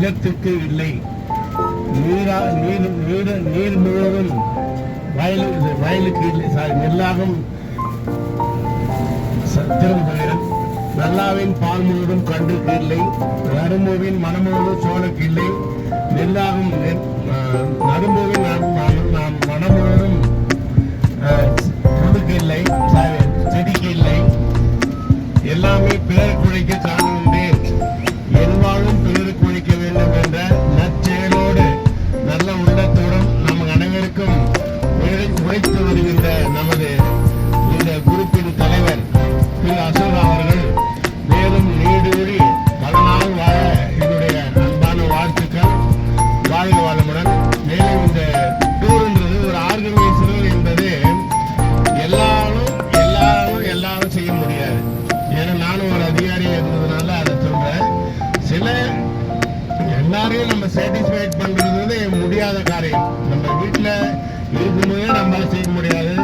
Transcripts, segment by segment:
நிலத்துக்கு இல்லை. நீரா நீர் நீர் நீர் முழுவதும் வயலு வயலுக்கு இல்லை. சாரி நெல்லாகும். திரும்புகிறேன் நல்லாவின் பால் முழுவதும் கன்றுக்கு இல்லை. நரும்புவின் மனம் முழுவதும் சோழக்கு இல்லை. நெல்லாகும் ஆஹ், நரும்புவின் மனம் முழுவதும் ஆஹ், இல்லை. செடிக்கு இல்லை. எல்லாமே பிறர் குழைக்க காணுகின்றேன் எல்லாரையும் நம்ம சாட்டிஸ்ஃபைட் பண்ணுறது வந்து முடியாத காரியம். நம்ம வீட்டுல இருக்கும்போதே நம்மளால செய்ய முடியாது.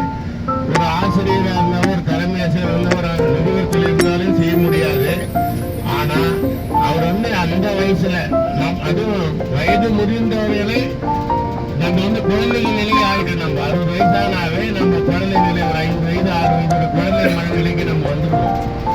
ஒரு ஆசிரியரா இருந்தாலும் ஒரு தலைமை ஆசிரியர் இருந்தா ஒரு நிறுவனத்தில் இருந்தாலும் செய்ய முடியாது. ஆனா அவர் வந்து அந்த வயசுல நம் அதுவும் வயது முதிர்ந்தவர்களை நம்ம வந்து குழந்தைகள் நிலையை ஆகிட்டு நம்ம. அறுபது வயசானாவே நம்ம குழந்தை நிலை ஒரு ஐந்து வயது ஆறு வயது குழந்தை மனநிலைக்கு நம்ம வந்துடுவோம்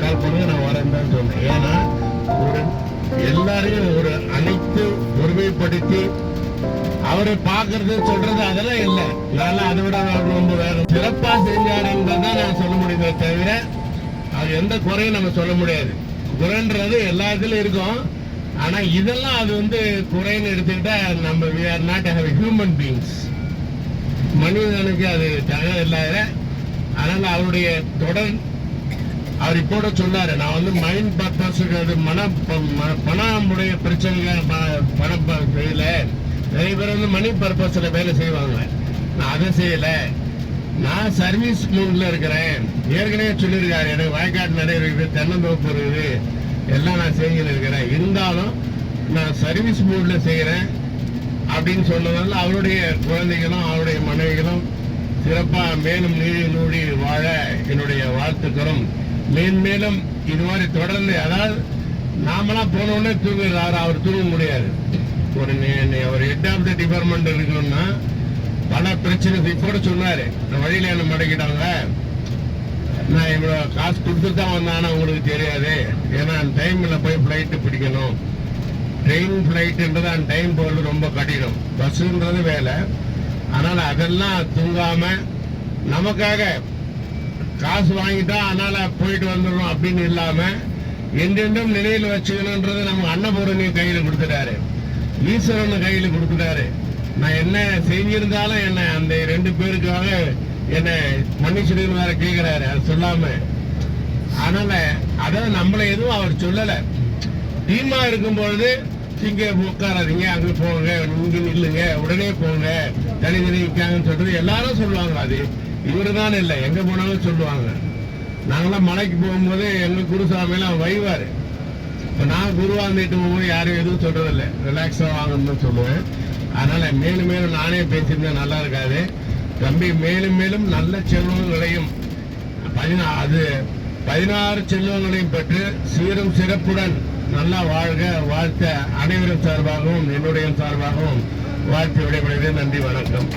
கால் பண்ணுங்க நான் வரேன் தான் சொன்னேன் ஏன்னா ஒரு எல்லாரையும் ஒரு அனைத்து ஒருமைப்படுத்தி அவரை பார்க்கறது சொல்றது அதெல்லாம் இல்லை நான் அதை விட ரொம்ப வேணும் சிறப்பா செஞ்சார் நான் சொல்ல முடியுமே தவிர அது எந்த குறையும் நம்ம சொல்ல முடியாது குறைன்றது எல்லா இதுலயும் இருக்கும் ஆனா இதெல்லாம் அது வந்து குறைன்னு எடுத்துக்கிட்டா நம்ம we are not have human beings மனிதனுக்கு அது தகவல் இல்லாத அதனால அவருடைய தொடர் அவர் இப்போ சொன்னாரு நான் வந்து மைண்ட் பர்பஸுக்கு மன ம- பணமுடைய பிரச்சனைகள் ப- செய்யல ப- நிறைய பேர் வந்து மணி பர்பஸ்ல வேலை செய்வாங்க. நான் அதை செய்யல. நான் சர்வீஸ் மூட்ல இருக்கிறேன். ஏற்கனவே சொல்லியிருக்காரு எனக்கு வாய்க்காட்டு நிறைய இருக்குது தென்னந்தோப்பு இருக்குது. எல்லாம் நான் செஞ்சுன்னு இருக்கிறேன். இருந்தாலும் நான் சர்வீஸ் மூட்ல செய்கிறேன் அப்படின்னு சொன்னதால அவருடைய குழந்தைகளும் அவருடைய மனைவிகளும் சிறப்பாக மேலும் நீடி நூடி வாழ என்னுடைய வாழ்த்துக்களும். மேன்மேலும் இது மாதிரி தொடர்ந்து அதாவது நாமெல்லாம் போன உடனே தூங்குறாரு அவர் தூங்க முடியாது. ஒரு ஒரு ஹெட் ஆஃப் த டிபார்ட்மெண்ட் இருக்கணும்னா பல பிரச்சனை கூட சொன்னாரு. இந்த வழியில என்ன மடக்கிட்டாங்க? நான் இவ்வளோ காசு கொடுத்துட்டு தான் வந்தானா உங்களுக்கு தெரியாது. ஏன்னா அந்த டைமில் போய் ஃப்ளைட்டு பிடிக்கணும். ட்ரெயின் ஃப்ளைட்டுன்றது அந்த டைம் போகிறது ரொம்ப கடினம். பஸ்ஸுன்றது வேலை. அதனால் அதெல்லாம் தூங்காமல் நமக்காக காசு வாங்கிட்டா அதனால போயிட்டு வந்துடும் அப்படின்னு இல்லாம என்றென்றும் நினைவில் வச்சுக்கணுன்றது நம்ம அன்னபூரணி கையில கொடுத்துட்டாரு. ஈஸ்வரன் கையில கொடுத்துட்டாரு. நான் என்ன செஞ்சிருந்தாலும் என்ன அந்த ரெண்டு பேருக்காக என்ன மன்னிச்சிடுன்னு வேற கேக்குறாரு. அது சொல்லாம. அதனால அதாவது நம்மள எதுவும் அவர் சொல்லல. டீமா இருக்கும் பொழுது இங்கே உட்காராதீங்க அங்க போங்க இங்க நில்லுங்க உடனே போங்க தனி தனி நிற்காங்கன்னு சொல்றது எல்லாரும் சொல்லுவாங்க அது. இவரு தான் இல்லை எங்க போனாலும் சொல்லுவாங்க. நாங்களாம் மலைக்கு போகும்போது எங்க குருசாமியெல்லாம் வைவாரு. இப்போ நான் குருவாந்திட்டு போகும்போது யாரும் எதுவும் சொல்றதில்ல. ரிலாக்ஸாக வாங்கணும்னு சொல்லுவேன். அதனால மேலும் மேலும் நானே பேசியிருந்தேன் நல்லா இருக்காது. தம்பி மேலும் மேலும் நல்ல செல்வங்களையும் பதினா அது பதினாறு செல்வங்களையும் பெற்று சீரும் சிறப்புடன் நல்லா வாழ்க வாழ்த்த அனைவரும் சார்பாகவும் என்னுடைய சார்பாகவும் வாழ்த்து விடைபெறுகிறேன். நன்றி வணக்கம்.